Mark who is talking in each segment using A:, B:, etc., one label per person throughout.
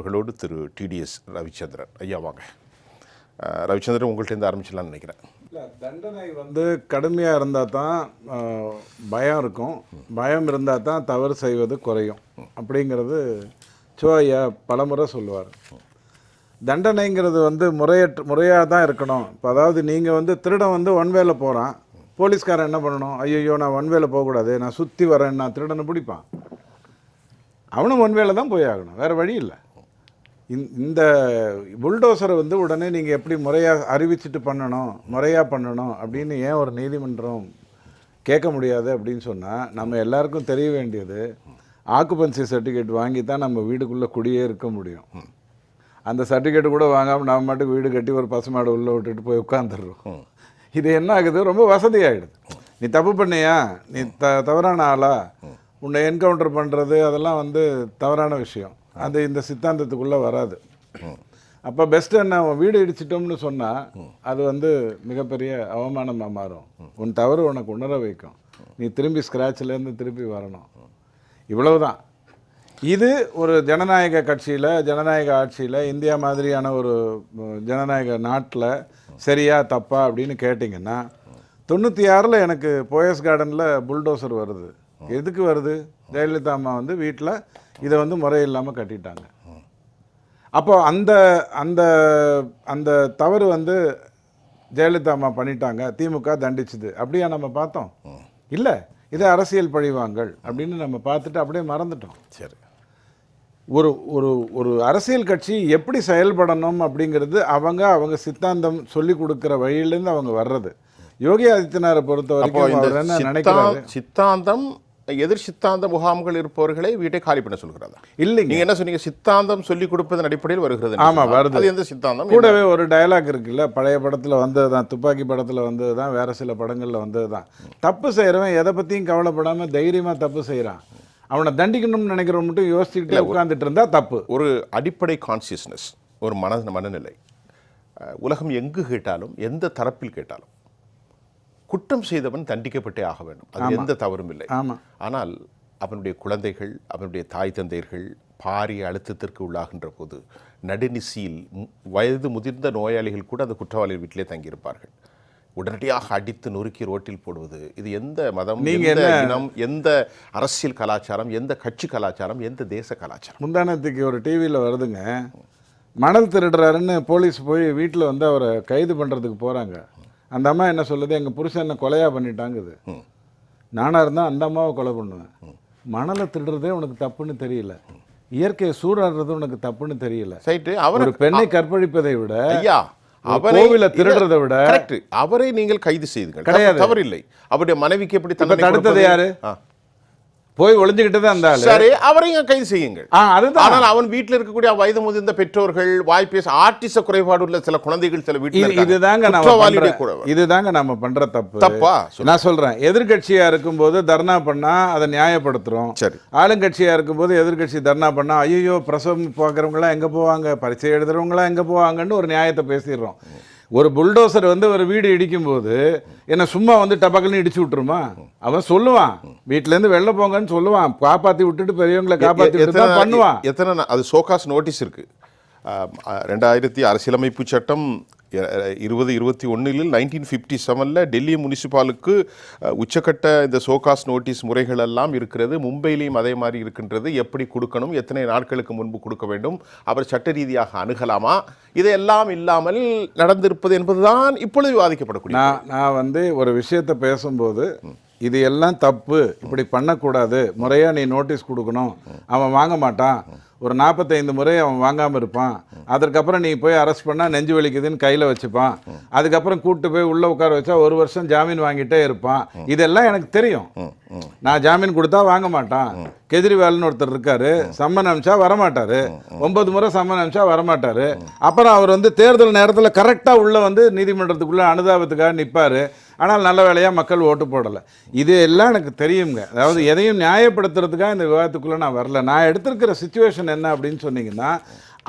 A: அவர்களோடு திரு டிடிஎஸ் ரவிச்சந்திரன். ஐயா வாங்க. ரவிச்சந்திரன் உங்கள்கிட்ட இருந்து ஆரம்பிச்சிடலாம்னு நினைக்கிறேன்.
B: இல்லை தண்டனை வந்து கடுமையாக இருந்தால் தான் பயம் இருக்கும். பயம் இருந்தால் தான் தவறு செய்வது குறையும். அப்படிங்கிறது சோயா பலமுறை சொல்லுவார். தண்டனைங்கிறது வந்து முறையற்ற முறையாக தான் இருக்கணும். இப்போ அதாவது நீங்கள் வந்து திருடன் வந்து ஒன் வேல போகிறான் போலீஸ்காரன் என்ன பண்ணணும்? ஐயோ நான் ஒன் வேலை போகக்கூடாது. நான் சுற்றி வரேன் நான் திருடனை பிடிப்பான். அவனும் ஒன் வேல தான் போய் ஆகணும். வேறு வழி இல்லை. இந்த- இந்த புல்டோசரை வந்து உடனே நீங்கள் எப்படி முறையாக அறிவிச்சிட்டு பண்ணணும் முறையாக பண்ணணும் அப்படின்னு ஏன் ஒரு நீதிமன்றம் கேட்க முடியாது அப்படின்னு சொன்னால் நம்ம எல்லாருக்கும் தெரிய வேண்டியது ஆக்குபன்சி சர்டிஃபிகேட் வாங்கி தான் நம்ம வீடுக்குள்ளே குடியே இருக்க முடியும். அந்த சர்டிஃபிகேட் கூட வாங்காமல் நம்ம மட்டும் வீடு கட்டி ஒரு பசுமாடு உள்ளே விட்டுட்டு போய் உட்காந்துடுறோம் இது என்ன ஆகுது? ரொம்ப வசதியாகிடுது நீ தப்பு பண்ணியா? நீ த தவறான ஆளா? உன்னை என்கவுண்டர் பண்ணுறது அதெல்லாம் வந்து தவறான விஷயம். அது இந்த சித்தாந்தத்துக்குள்ளே வராது. அப்போ பெஸ்ட்டு என்ன அவன் வீடு இடிச்சிட்டோம்னு சொன்னால் அது வந்து மிகப்பெரிய அவமானமாக மாறும். உன் தவறு உனக்கு உணர வைக்கும். நீ திரும்பி ஸ்க்ராட்ச்லேருந்து திருப்பி வரணும். இவ்வளவுதான். இது ஒரு ஜனநாயக கட்சியில் ஜனநாயக ஆட்சியில் இந்தியா மாதிரியான ஒரு ஜனநாயக நாட்டில் சரியா தப்பா அப்படின்னு கேட்டிங்கன்னா தொண்ணூற்றி ஆறில் எனக்கு போயஸ் கார்டனில் புல்டோசர் வருது. எதுக்கு வருது? ஜெயலலிதா அம்மா வந்து வீட்டில் இதை வந்து முறையில்லாமல் கட்டிட்டாங்க. அப்போ அந்த அந்த அந்த தவறு வந்து ஜெயலலிதா அம்மா பண்ணிட்டாங்க. திமுக தண்டிச்சுது. அப்படியா நம்ம பார்த்தோம்? இல்லை. இது அரசியல் பழிவாங்கல் அப்படின்னு நம்ம பார்த்துட்டு அப்படியே மறந்துட்டோம்.
A: சரி.
B: ஒரு ஒரு ஒரு அரசியல் கட்சி எப்படி செயல்படணும் அப்படிங்கிறது அவங்க அவங்க சித்தாந்தம் சொல்லி கொடுக்குற வழியிலேருந்து அவங்க வர்றது. யோகி ஆதித்யநாத்தை பொறுத்த வரைக்கும் நினைக்கிறாரு?
A: சித்தாந்தம் எதிர் சித்தாந்த முகாம்கள் இருப்பவர்களை வீட்டை காலி பண்ண சொல்கிறதா
B: இல்லைங்க.
A: நீங்க என்ன சொன்னீங்க? சித்தாந்தம் சொல்லி கொடுப்பதன் அடிப்படையில் வருகிறது என்று
B: ஆமா,
A: சொன்னால்,
B: வருது.
A: அது எந்த சித்தாந்தம்?
B: கூடவே ஒரு டயலாக் இருக்குல்ல பழைய படத்தில் வந்தது தான் துப்பாக்கி படத்தில் வந்தது தான் வேறு சில படங்களில் வந்தது தான் தப்பு செய்கிறவன் எதை பற்றியும் கவலைப்படாமல் தைரியமாக தப்பு செய்கிறான் அவனை தண்டிக்கணும்னு நினைக்கிறவன் மட்டும் யோசிச்சுக்கிட்டே உட்காந்துட்டு இருந்தா தப்பு.
A: ஒரு அடிப்படை கான்சியஸ்னஸ் ஒரு மன மனநிலை. உலகம் எங்கு கேட்டாலும் எந்த தரப்பில் கேட்டாலும் குற்றம் செய்தவன் தண்டிக்கப்பட்டே ஆக வேண்டும். அது எந்த தவறும் இல்லை. ஆனால் அவனுடைய குழந்தைகள் அவனுடைய தாய் தந்தையர்கள் பாரிய அழுத்தத்திற்கு உள்ளாகின்ற போது நடுநிசியில் வயது முதிர்ந்த நோயாளிகள் கூட அந்த குற்றவாளிகள் வீட்டிலே தங்கியிருப்பார்கள். உடனடியாக அடித்து நொறுக்கி ரோட்டில் போடுவது இது எந்த மதம் எந்த இனம் எந்த அரசியல் கலாச்சாரம் எந்த கட்சி கலாச்சாரம் எந்த தேச கலாச்சாரம்?
B: முந்தானத்துக்கு ஒரு டிவியில் வருதுங்க. மணல் திருடுறாருன்னு போலீஸ் போய் வீட்டில் வந்து அவரை கைது பண்ணுறதுக்கு போகிறாங்க அந்த அம்மா என்ன சொல்லுது? எங்கள் புருஷன் என்ன கொலையாக பண்ணிட்டாங்குது. நானாக இருந்தால் அந்த அம்மாவை கொலை பண்ணுவேன். மணலை திருடுறதே உனக்கு தப்புன்னு தெரியல. இயற்கையை சூடாடுறது உனக்கு தப்புன்னு தெரியல.
A: சைட்டு அவர்
B: ஒரு பெண்ணை கற்பழிப்பதை விட
A: ஐயா அவரை
B: கோவிலை திருடுறதை விட
A: அவரை நீங்கள் கைது செய்துங்கள்
B: கிடையாது.
A: தவறு- தவறில்லை. அவருடைய மனைவிக்கு எப்படி
B: தடுத்தது? யாரு? போய் ஒளிஞ்சுக்கிட்டு தான் ஆளு.
A: சரி அவரையும் கைது செய்யுங்கள். ஆனால் அவன் வீட்டில் இருக்கக்கூடிய வயது முதிர்ந்த பெற்றோர்கள் வாய்ப்பேச ஆர்டிச குறைபாடு உள்ள சில குழந்தைகள் சில வீட்டில்.
B: இதுதாங்க நம்ம இதுதாங்க நம்ம பண்ற தப்பு.
A: தப்பா?
B: நான் சொல்றேன். எதிர்க்கட்சியா இருக்கும்போது தர்ணா பண்ணா அதை நியாயப்படுத்துறோம்.
A: சரி.
B: ஆளுங்கட்சியா இருக்கும்போது எதிர்க்கட்சி தர்ணா பண்ணா ஐயோ பிரசவம் பார்க்குறவங்களாம் எங்க போவாங்க? பரீட்சை எழுதுறவங்களாம் எங்க போவாங்கன்னு ஒரு நியாயத்தை பேசிடுறோம். ஒரு புல்டோசர் வந்து ஒரு வீடு இடிக்கும்போது என்ன சும்மா வந்து டபக்குன்னு இடிச்சு விட்டுருமா? அவன் சொல்லுவான். வீட்ல இருந்து வெளில போங்கன்னு சொல்லுவான். காப்பாத்தி விட்டுட்டு பெரியவங்களை காப்பாத்தி விட்டு தான் பண்ணுவான்.
A: எத்தனை அது சோகாஸ் நோட்டீஸ் இருக்கு. ஆம், அ, ரெண்டாயிரத்தி அரசியலமைப்பு சட்டம் இருபது இருபத்தி ஒன்றில் நைன்டீன் ஃபிஃப்டி செவனில் டெல்லி முனிசிபாலுக்கு உச்சக்கட்ட இந்த சோகாஸ் நோட்டீஸ் முறைகள் எல்லாம் இருக்கிறது. மும்பையிலையும் அதே மாதிரி இருக்கின்றது. எப்படி கொடுக்கணும்? எத்தனை நாட்களுக்கு முன்பு கொடுக்க வேண்டும்? அவர் சட்ட ரீதியாக அணுகலாமா? இதையெல்லாம் இல்லாமல் நடந்திருப்பது என்பதுதான் இப்பொழுது விவாதிக்கப்படக்கூடிய
B: நான் நான் வந்து ஒரு விஷயத்தை பேசும்போது இது எல்லாம் தப்பு. இப்படி பண்ணக்கூடாது. முறையாக நீ நோட்டீஸ் கொடுக்கணும். அவன் வாங்க மாட்டான். ஒரு நாற்பத்தைந்து முறை அவன் வாங்காமல் இருப்பான். அதற்கப்புறம் நீ போய் அரெஸ்ட் பண்ணால் நெஞ்சு வலிக்குதுன்னு கையில் வச்சுப்பான். அதுக்கப்புறம் கூட்டு போய் உள்ளே உட்கார வச்சா ஒரு வருஷம் ஜாமீன் வாங்கிட்டே இருப்பான். இதெல்லாம் எனக்கு தெரியும். நான் ஜாமீன் கொடுத்தா வாங்க மாட்டான். கெஜ்ரிவால்னு ஒருத்தர் இருக்காரு. சம்மன் அமிச்சா வரமாட்டாரு. ஒன்பது முறை சம்மன் அமிச்சா வரமாட்டாரு. அப்புறம் அவர் வந்து தேர்தல் நேரத்தில் கரெக்டாக உள்ள வந்து நீதிமன்றத்துக்குள்ள அனுதாபத்துக்காக நிற்பாரு ஆனால் நல்ல வேலையாக மக்கள் ஓட்டு போடலை. இது எல்லாம் எனக்கு தெரியுங்க. அதாவது எதையும் நியாயப்படுத்துறதுக்காக இந்த விவாதத்துக்குள்ளே நான் வரல. நான் எடுத்திருக்கிற சுச்சுவேஷன் என்ன அப்படின்னு சொன்னீங்கன்னா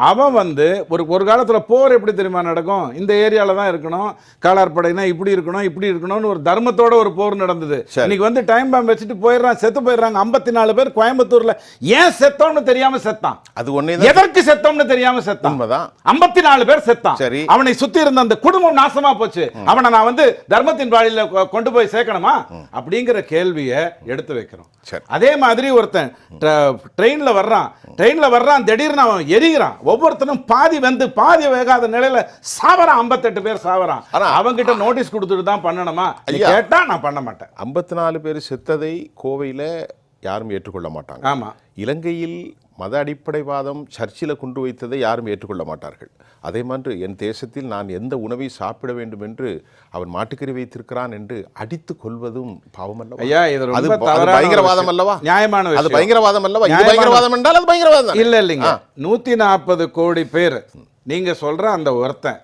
B: அவன் வந்து ஒரு ஒரு காலத்துல போர் எப்படி தெரியுமா நடக்கும்? இந்த ஏரியால தான் இருக்கணும். காலார்படைனா இப்படி இருக்கணும் இப்படி இருக்கணும்னு ஒரு தர்மத்தோட ஒரு போர் நடந்தது. இன்னைக்கு வந்து டைம் பாம்பு வச்சுட்டு போயிடுறான் செத்து போயிடுறாங்க ஐம்பத்தி நாலு பேர் கோயம்புத்தூர்ல. ஏன் செத்தோம்னு தெரியாம செத்தான்?
A: அது ஒன்னே தான்
B: எதற்கு செத்தோம்னு தெரியாம செத்தான்?
A: உண்மைதான்.
B: ஐம்பத்தி நாலு பேர் செத்தான்.
A: சரி.
B: அவனை சுத்தி இருந்த அந்த குடும்பம் நாசமா போச்சு. அவனை நான் வந்து தர்மத்தின் வாழில கொ- கொண்டு போய் சேர்க்கணுமா? அப்படிங்கிற கேள்வியை எடுத்து வைக்கிறோம். அதே மாதிரி ஒருத்தன் ட்ரெயின்ல வர்றான். ட்ரெயின்ல வர்றான் திடீர்னு அவன் எரிகிறான் ஒவ்வொருத்தனும் பாதி வந்து பாதி வேகாத நிலையில சாவறான் 58 பேர்
A: ஆனா-
B: அவங்கிட்ட நோட்டீஸ் கொடுத்துட்டு தான் பண்ணணுமா. கேட்டா நான் பண்ண மாட்டேன்.
A: ஐம்பத்தி நாலு பேர் செத்ததை கோவையில் யாரும் ஏற்றுக்கொள்ள மாட்டாங்க.
B: ஆமா.
A: இலங்கையில் மத அடிப்படைவாதம் சர்ச்சில் கொண்டு வைத்ததை யாரும் ஏற்றுக்கொள்ள மாட்டார்கள். அதே மாதிரி என் தேசத்தில் நான் எந்த உணவை சாப்பிட வேண்டும் என்று அவன் மாட்டுக்கறி வைத்திருக்கிறான் என்று அடித்து கொள்வதும் பாவம் அல்லவா
B: ஐயா இது
A: அது பயங்கரவாதம். அல்லவா?
B: நியாயமான
A: அது பயங்கரவாதம் அல்லவா? இது பயங்கரவாதம் என்றால் அது பயங்கரவாதம்?
B: இல்ல இல்லைங்க. நூத்தி நாற்பது கோடி பேர். நீங்க சொல்ற அந்த ஒருத்தன்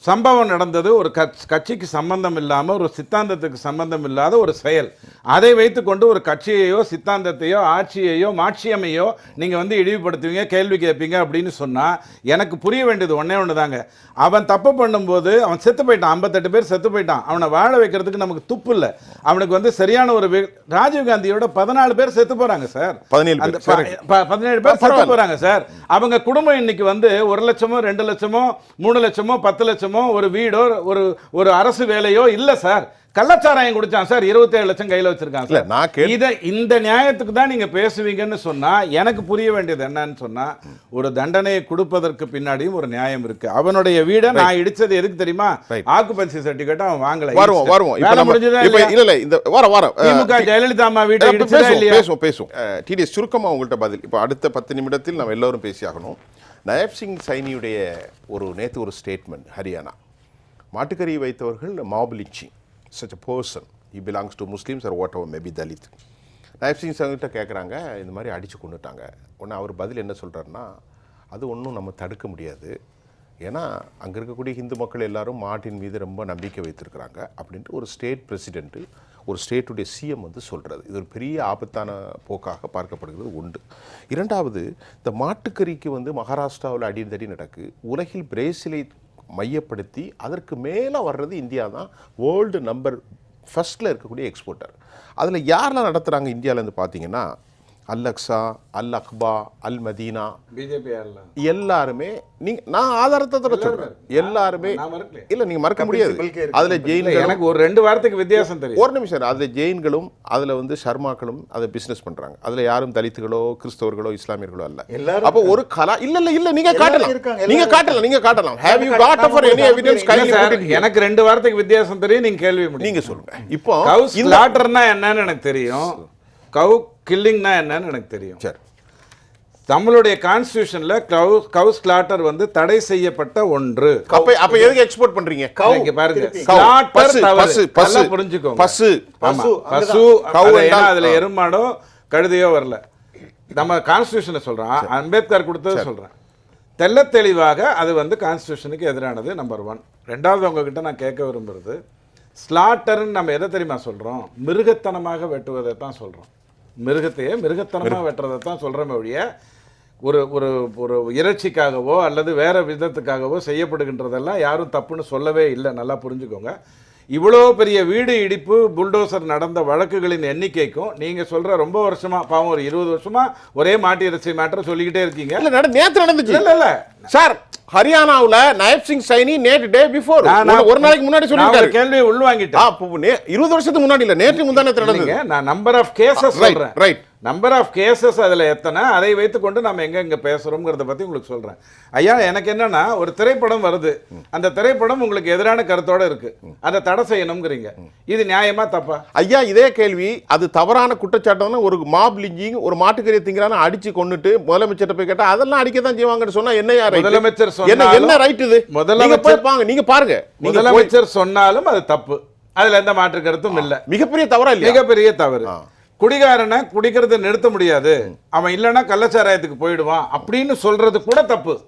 B: சம்பவம் நடந்தது ஒரு கட்ச்- கட்சிக்கு சம்பந்தம் இல்லாம ஒரு சித்தாந்தத்துக்கு சம்பந்தம் இல்லாத ஒரு செயல். அதை வைத்துக்கொண்டு ஒரு கட்சியையோ சித்தாந்தத்தையோ ஆட்சியையோ மாட்சியமையோ நீங்க வந்து இழிவுபடுத்துவீங்க கேள்வி கேட்பீங்க அப்படின்னு சொன்னா எனக்கு புரிய வேண்டியது ஒண்ணே ஒன்று தாங்க அவன் தப்பு பண்ணும்போது அவன் செத்து போயிட்டான் ஐம்பத்தெட்டு பேர் செத்து போயிட்டான். அவனை வாழ வைக்கிறதுக்கு நமக்கு துப்பு இல்லை. அவனுக்கு வந்து சரியான ஒரு வி- ராஜீவ் காந்தியோட பதினாலு பேர் செத்து போறாங்க சார்.
A: பதினேழு
B: பதினேழு பேர் செத்து. போறாங்க சார். அவங்க குடும்பம் இன்னைக்கு வந்து ஒரு லட்சமோ ரெண்டு லட்சமோ மூணு லட்சமோ பத்து லட்சமோ ஒரு வீடோ ஒரு ஒரு அரசு வேலையோ இல்லை சார். கள்ளச்சாராயம் குடிச்சான் சார். இருபத்தேழு லட்சம் கையில வச்சிருக்கான்
A: இல்ல,
B: சார்.
A: நான்
B: இத இந்த நியாயத்துக்கு தான் நீங்க பேசுவீங்கன்னு சொன்னா எனக்கு புரிய வேண்டியது என்னன்னு சொன்னா ஒரு தண்டனையை கொடுப்பதற்கு பின்னாடியும் ஒரு நியாயம் இருக்கு. அவனுடைய வீடை நான் இடிச்சது எதுக்கு தெரியுமா. ஆக்குபன்சி சர்டிபிகேட் அவன் வாங்கல.
A: வருவோம். வருவோம். இப்ப
B: முடிஞ்சதா?
A: இல்ல இல்ல இந்த வர வர
B: திமுக ஜெயலலிதா அம்மா வீட்டை இடிச்சதா இல்லையா?
A: பேசுவோம் பேசுவோம். டிடிஎஸ் சுருக்கமாக உங்கள்கிட்ட பதில். இப்போ அடுத்த பத்து நிமிடத்தில் நம்ம எல்லோரும் பேசியாகணும் நயப் சிங் சைனியுடைய ஒரு நேற்று ஒரு ஸ்டேட்மெண்ட் ஹரியானா. மாட்டுக்கறி வைத்தவர்கள் mob such a uh he E belongs Muslims Muslims whatever maybe Dalit. Maybe Dalit Nayab Singh சங்கிட்ட கேட்குறாங்க இந்த மாதிரி அடித்து கொண்டுட்டாங்க உடனே அவர் பதில் என்ன சொல்கிறாருன்னா அது ஒன்றும் நம்ம தடுக்க முடியாது. ஏன்னா அங்கே இருக்கக்கூடிய ஹிந்து மக்கள் எல்லாரும் மாட்டின் மீது ரொம்ப நம்பிக்கை வைத்திருக்கிறாங்க அப்படின்ட்டு ஒரு ஸ்டேட் பிரசிடெண்ட்டு ஒரு ஸ்டேட்டுடைய சிஎம் வந்து சொல்கிறது இது ஒரு பெரிய ஆபத்தான போக்காக பார்க்கப்படுகிறது உண்டு. இரண்டாவது இந்த மாட்டுக்கறிக்கு வந்து மகாராஷ்டிராவில் அடிந்தடி நடக்கு. உலகில் பிரேசிலை மையப்படுத்தி அதற்கு மேலே வர்றது இந்தியா தான் வேர்ல்டு நம்பர் ஃபஸ்ட்டில் இருக்கக்கூடிய எக்ஸ்போர்ட்டர் அதில் யாரெல்லாம் நடத்துகிறாங்க இந்தியாவிலேருந்து பார்த்தீங்கன்னா Al Aqsa Al Aqba Al Medina
B: BJP
A: எல்லாருமே நீங்க நான் ஆதாரத்தை தர சொல்றேன். எல்லாருமே. இல்ல நீங்க மறக்க முடியாது. அதுல ஜெயின்களும்
B: எனக்கு ஒரு ரெண்டு வாரத்துக்கு வித்தியாசம் தெரியும்.
A: ஒரு நிமிஷம். அதுல ஜெயின்களும் அதுல வந்து சர்மாக்களும் அதை பிசினஸ் பண்றாங்க. அதுல யாரும் தலித்துகளோ கிறிஸ்தவர்களோ இஸ்லாமியர்களோ அல்ல.
C: எல்லாரும்
A: அப்போ ஒரு கலா இல்ல இல்ல இல்ல நீங்க காட்டலாம். நீங்க காட்டலாம் நீங்க காட்டலாம். Have you got for any evidence kindly
B: sir, எனக்கு ரெண்டு வாரத்துக்கு வித்தியாசம் தெரியும் நீங்க கேள்வி முடியும்
A: நீங்க சொல்லுங்க. இப்போ
B: கவு
A: இந்த
B: ஸ்லாட்டர்னா என்னன்னு எனக்கு தெரியும். கவு கில்லிங்னா என்னன்னு எனக்கு தெரியும்.
A: சரி.
B: நம்மளுடைய கான்ஸ்டியூஷன்ல கவு கவு ஸ்லாட்டர் வந்து தடை செய்யப்பட்ட ஒன்று.
A: அப்ப அப்ப எதுக்கு எக்ஸ்போர்ட் பண்றீங்க?
C: கவு,
B: பாருங்க.
A: பசு, பசு, பசு,
B: புரிஞ்சுக்கோங்க.
A: பசு.
C: பசு,
B: பசு
A: கவு
B: அதுல. எருமாடோ கழுதையோ வரல. நம்ம கான்ஸ்டியூஷனை சொல்றோம். அம்பேத்கர் கொடுத்தது சொல்றேன். தெள்ள தெளிவாக அது வந்து கான்ஸ்டியூஷனுக்கு எதிரானது நம்பர் ஒன் ரெண்டாவது உங்ககிட்ட நான் கேட்க விரும்புறது ஸ்லாட்டர்னு நம்ம எதை தெரியுமா சொல்றோம்? மிருகத்தனமாக வெட்டுவதை தான் சொல்றோம். மிருகத்தையே மிருகத்தனமாக வெட்டுறதை தான் சொல்றோமே ஒழிய ஒரு ஒரு ஒரு இறைச்சிக்காகவோ அல்லது வேற விதத்துக்காகவோ செய்யப்படுகின்றதெல்லாம் யாரும் தப்புன்னு சொல்லவே இல்லை. நல்லா புரிஞ்சுக்கோங்க. இவ்வளோ பெரிய வீடு இடிப்பு புல்டோசர் நடந்த வழக்குகளின் எண்ணிக்கைக்கும் நீங்க சொல்ற ரொம்ப வருஷமா பாவம் ஒரு இருபது வருஷமா ஒரே மாட்டு இறைச்சி மேட்டர் சொல்லிக்கிட்டே இருக்கீங்க.
A: இல்ல நேத்து நடந்துச்சு.
B: இல்ல இல்ல.
A: சார் ஹரியானாவுல நயப் சிங் சைனி நேற்று டே பிஃபோர் ஒரு நாளைக்கு முன்னாடி சொல்லிருக்காரு அப்போ நே- இருபது வருஷத்துக்கு முன்னாடி இல்ல நேற்று முந்தானத்து நடந்தது.
B: நான் நம்பர் ஆஃப் கேசஸ் சொல்றேன்.
A: ரைட்
B: நம்பர் ஆஃப் கேசஸ் அதில் எத்தனை? அதை வைத்துக்கொண்டு நம்ம எங்க இங்க பேசுறோம்ங்கிறத பத்தி உங்களுக்கு சொல்றேன். ஐயா எனக்கு என்னன்னா ஒரு திரைப்படம் வருது. அந்த திரைப்படம் உங்களுக்கு எதிரான கருத்தோட இருக்கு. அதை தடை செய்யணுங்கிறீங்க இது நியாயமா தப்பா?
A: ஐயா இதே கேள்வி. அது தவறான குற்றச்சாட்டுன்னு ஒரு மாப் லிஞ்சிங் ஒரு மாட்டுக்கறியை திங்கிறான அடிச்சு கொன்னுட்டு முதலமைச்சர்ட்ட போய் கேட்டா அதெல்லாம் அடிக்க தான் செய்வாங்கன்னு சொன்னா என்ன யார்
B: முதலமைச்சர்
A: என்ன என்ன ரைட் இது?
B: முதலமைச்சர்
A: பாங்க நீங்க பாருங்க.
B: முதலமைச்சர் சொன்னாலும் அது தப்பு. அதுல எந்த மாற்று கருத்தும் இல்ல.
A: மிகப்பெரிய தவறா இல்லையா?
B: மிகப்பெரிய தவறு. குடிகாரனை குடிக்கிறத நிறுத்த முடியாது. அவன் இல்லைன்னா கள்ளச்சாராயத்துக்கு போயிடுவான். அப்படின்னு சொல்றது கூட தப்பு.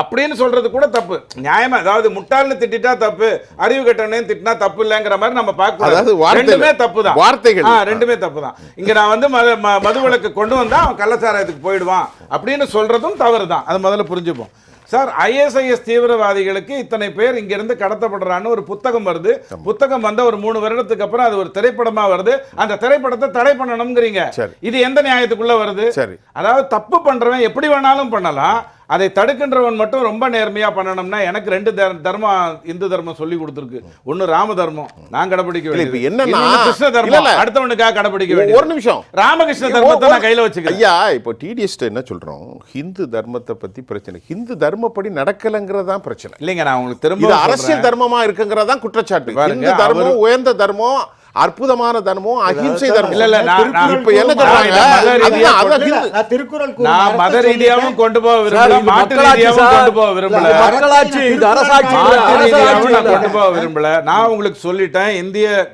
B: அப்படின்னு சொல்றது கூட தப்பு. நியாயமா? அதாவது முட்டாள்னு திட்டிட்டா தப்பு அறிவு கெட்டவனே திட்டினா தப்பு இல்லைங்கிற மாதிரி நம்ம பார்க்க
A: அதாவது
B: கூடாது.
A: வார்த்தையில-
B: ரெண்டுமே தப்பு தான்
A: வார்த்தைகள்.
B: ரெண்டுமே தப்பு தான் இங்க நான் வந்து மது மதுவிலக்கு கொண்டு வந்தா அவன் கள்ளச்சாராயத்துக்கு போயிடுவான். அப்படின்னு சொல்றதும் தவறு தான் அது முதல்ல புரிஞ்சுப்போம். சார் ஐஎஸ்ஐஎஸ் தீவிரவாதிகளுக்கு இத்தனை பேர் இங்கிருந்து கடத்தப்படுறான்னு ஒரு புத்தகம் வருது. புத்தகம் வந்த ஒரு மூணு வருடத்துக்கு அப்புறம் அது ஒரு திரைப்படமா வருது. அந்த திரைப்படத்தை தடை பண்ணணுங்கிறீங்க. இது எந்த நியாயத்துக்குள்ள வருது?
A: சரி.
B: அதாவது தப்பு பண்றவன் எப்படி வேணாலும் பண்ணலாம். அதை தடுக்கின்றவன் மட்டும் ரொம்ப நேர்மையா பண்ணணும்னா எனக்கு ரெண்டு தர்- தர்மம் இந்து தர்மம் சொல்லி கொடுத்துருக்கு. ஒன்னு ராம தர்மம். நான் கடைபிடிக்க வேண்டியது.
A: என்னன்னா-
B: கிருஷ்ண தர்மம். அடுத்தவனுக்காக கடைபிடிக்க
A: ஒரு
B: வேண்டியது.
A: நிமிஷம்.
B: ராமகிருஷ்ண தர்மத்தை நான் கையில வச்சுக்கிறேன்.
A: ஐயா இப்போ டிடிஎஸ் என்ன சொல்றோம்? ஹிந்து தர்மத்தை பத்தி பிரச்சனை. ஹிந்து தர்மப்படி நடக்கலைங்கிறது தான் பிரச்சனை.
B: இல்லைங்க நான் உங்களுக்கு திரும்ப
A: அரசியல் தர்மமா இருக்குங்கிறதா குற்றச்சாட்டு. ஹிந்து தர்மம் உயர்ந்த தர்மம் அற்புதமான தர்மம் அகிம்சை தர்மம்
B: இல்ல, இல்ல,
A: இப்ப என்ன சொல்றாங்க?
C: நான் திருக்குறள்
B: மத ரீதியாவும். கொண்டு போக விரும்பல மாட்டு ரீதியாவும். கொண்டு போக விரும்பல.
D: மக்களாட்சி இது அரசாட்சி.
B: நான். கொண்டு போக விரும்பல. நான் உங்களுக்கு சொல்லிட்டேன் இந்திய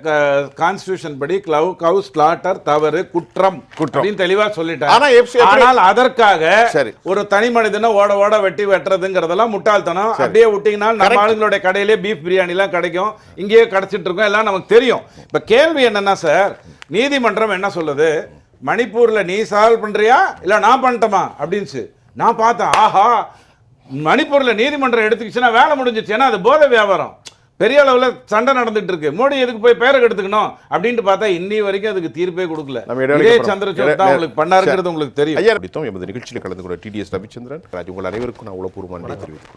B: கான்ஸ்டிடியூஷன் படி கிளவ் கவு ஸ்லாட்டர் தவறு குற்றம்
A: குற்றம்.
B: தெளிவா சொல்லிட்டேன்.
A: ஆனா எப்படி- எப்படி-
B: ஆனால் அதற்காக
A: சரி.
B: ஒரு தனி மனிதனை ஓட ஓட வெட்டி வெட்டுறதுங்கிறதெல்லாம் முட்டாள்தனம். அப்படியே விட்டீங்கன்னா நம்ம ஆளுங்களுடைய கடையிலே பீஃப் பிரியாணி எல்லாம் கிடைக்கும். இங்கேயே கிடைச்சிட்டு இருக்கும். எல்லாம் நமக்கு தெரியும். இப்ப கேள்வி என்னன்னா சார் நீதிமன்றம் என்ன சொல்லுது? மணிப்பூர்ல நீ சால்வ் பண்றியா? இல்ல நான் பண்ணட்டுமா? அப்படின்ச்சு நான் பார்த்தேன் ஆஹா மணிப்பூர்ல நீதிமன்றம் எடுத்துக்கிச்சுன்னா வேலை முடிஞ்சிச்சு ஏன்னா அது போதை வியாபாரம். பெரிய அளவுல சண்டை நடந்துட்டு இருக்கு மோடி எதுக்கு போய் பேரை எடுத்துக்கணும் அப்படின்ட்டு பார்த்தா இன்னி வரைக்கும் அதுக்கு தீர்ப்பே கொடுக்கல.
A: நம்ம.
B: சந்திரசூட் தான் உங்களுக்கு பண்ணாருங்கிறது உங்களுக்கு தெரியும்.
A: ஐயா எமது நிகழ்ச்சியில் கலந்து கொண்ட டிடிஎஸ் ரவிச்சந்திரன். ராஜ் உங்கள் அனைவருக்கும் நான் உளப்பூர்வமான தெரிவித்துக்